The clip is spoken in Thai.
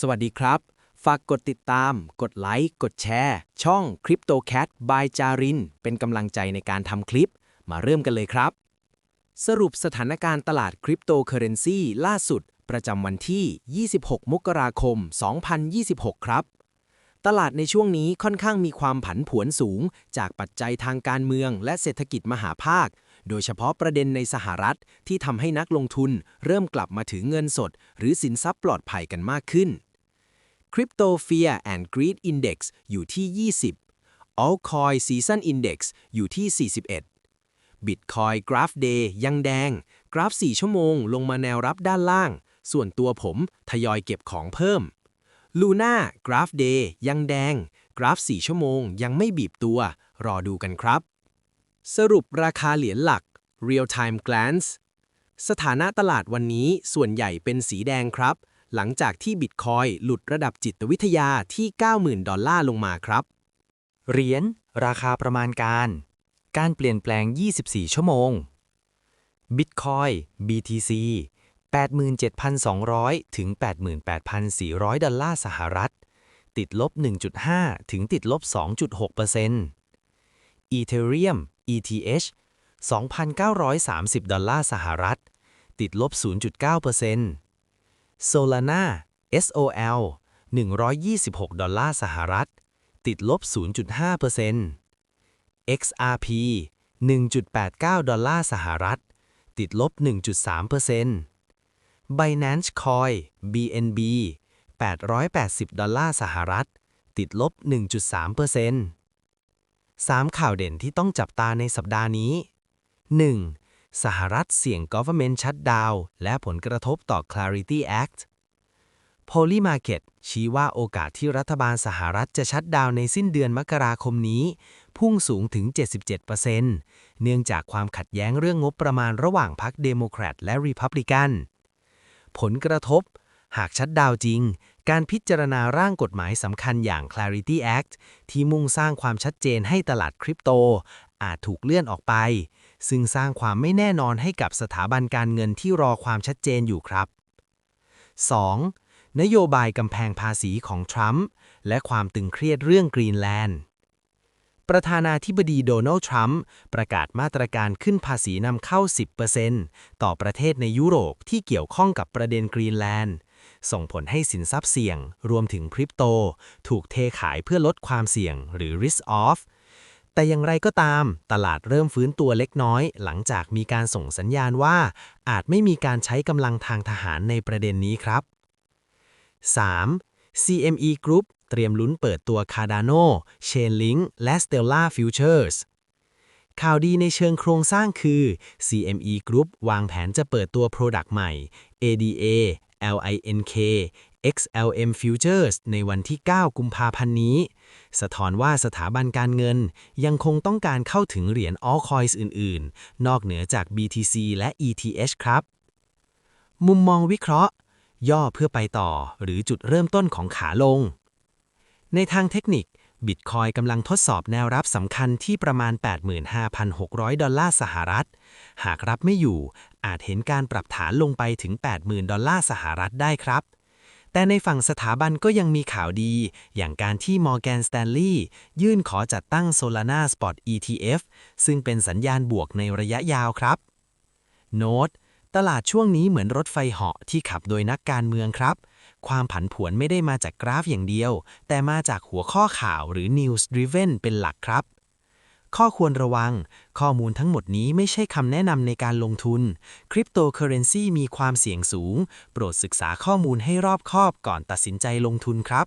สวัสดีครับ ฝากกดติดตาม กดไลค์ กดแชร์ ช่อง CryptoCat by จาริน เป็นกำลังใจในการทำคลิป มาเริ่มกันเลยครับ สรุปสถานการณ์ตลาดคริปโตเคอเรนซีล่าสุด ประจำวันที่ 26 มกราคม 2026 ครับ ตลาดในช่วงนี้ค่อนข้างมีความผันผวนสูง จากปัจจัยทางการเมืองและเศรษฐกิจมหาภาค โดยเฉพาะประเด็นในสหรัฐที่ทำให้นักลงทุนเริ่มกลับมาถือเงินสด หรือสินทรัพย์ปลอดภัยกันมากขึ้น Crypto Fear and Greed Index อยู่ที่ 20 Altcoin Season Index อยู่ที่ 41 Bitcoin Graph Day ยังแดง กราฟ 4 ชั่วโมงลงมาแนวรับด้านล่าง ส่วนตัวผมทยอยเก็บของเพิ่ม Luna Graph Day ยังแดง กราฟ 4 ชั่วโมงยังไม่บีบตัว รอดูกันครับ สรุปราคาเหรียญหลัก Real Time Glance สถานะตลาดวันนี้ส่วนใหญ่เป็นสีแดงครับ หลังจากที่บิตคอยหลุดระดับจิตวิทยาที่ 90,000 ดอลลาร์ลงมาครับ เหรียญราคาประมาณการ การเปลี่ยนแปลง 24 ชั่วโมง Bitcoin BTC 87,200 ถึง 88,400 ดอลลาร์สหรัฐ ติดลบ 1.5 ถึงติดลบ 2.6% Ethereum ETH 2,930 ดอลลาร์สหรัฐ ติดลบ 0.9% Solana SOL 126 ดอลลาร์สหรัฐ ติดลบ 0.5% XRP 1.89 ดอลลาร์สหรัฐ ติดลบ 1.3% Binance Coin BNB 880 ดอลลาร์สหรัฐ ติดลบ 1.3% 3 ข่าวเด่นที่ต้องจับตาในสัปดาห์นี้ 1. สหรัฐเสี่ยง government shutdown และผลกระทบต่อ Clarity Act Poly Market ชี้ว่าโอกาสที่รัฐบาลสหรัฐจะชัดดาวในสิ้นเดือนมกราคมนี้ พุ่งสูงถึง 77%เนื่องจากความขัดแย้งเรื่องงบประมาณระหว่างพรรคเดโมแครตและ Republican ผลกระทบ หากชัดดาวจริง การพิจารณาร่างกฎหมายสำคัญอย่าง Clarity Act ที่มุ่งสร้างความชัดเจนให้ตลาดคริปโต อาจถูกเลื่อนออกไป ซึ่งสร้างความไม่แน่นอนให้กับสถาบันการเงินที่รอความชัดเจนอยู่ครับ 2. นโยบายกำแพงภาษีของทรัมป์และความตึงเครียดเรื่องกรีนแลนด์ประธานาธิบดีโดนัลด์ทรัมป์ประกาศมาตรการขึ้นภาษีนำเข้า 10%ต่อประเทศในยุโรปที่เกี่ยวข้องกับประเด็นกรีนแลนด์ ส่งผลให้สินทรัพย์เสี่ยง รวมถึงคริปโต ถูกเทขายเพื่อลดความเสี่ยงหรือ risk off แต่อย่างไรก็ตาม ตลาดเริ่มฟื้นตัวเล็กน้อย หลังจากมีการส่งสัญญาณว่า อาจไม่มีการใช้กำลังทางทหารในประเด็นนี้ครับ 3. CME Group เตรียมลุ้นเปิดตัว Cardano Chainlink และ Stellar Futures ข่าวดีในเชิงโครงสร้างคือ CME Group วางแผนจะเปิดตัว Product ใหม่ ADA LINK XLM Futures ในวันที่ 9 กุมภาพันธ์นี้ สะท้อนว่าสถาบันการเงินยังคงต้องการเข้าถึงเหรียญ altcoins อื่น ๆ นอกเหนือจาก BTC และ ETH ครับ มุมมองวิเคราะห์ ย่อเพื่อไปต่อหรือจุดเริ่มต้นของขาลง ในทางเทคนิค บิตคอยกำลังทดสอบแนวรับสำคัญที่ประมาณ 85,600 ดอลลาร์สหรัฐ หากรับไม่อยู่ อาจเห็นการปรับฐานลงไปถึง 80,000 ดอลลาร์สหรัฐได้ครับ แต่ในฝั่งสถาบันก็ยังมีข่าวดี อย่างการที่ Morgan Stanley ยื่นขอจัดตั้ง Solana Spot ETF ซึ่งเป็นสัญญาณบวกในระยะยาวครับ โน้ต ตลาดช่วงนี้เหมือนรถไฟเหาะที่ขับโดยนักการเมืองครับ ความผันผวนไม่ได้มาจากกราฟอย่างเดียว แต่มาจากหัวข้อข่าวหรือ news driven เป็นหลักครับ ข้อควรระวัง ข้อมูลทั้งหมดนี้ไม่ใช่คำแนะนำในการลงทุน คริปโตเคอเรนซีมีความเสี่ยงสูง โปรดศึกษาข้อมูลให้รอบคอบก่อนตัดสินใจลงทุนครับ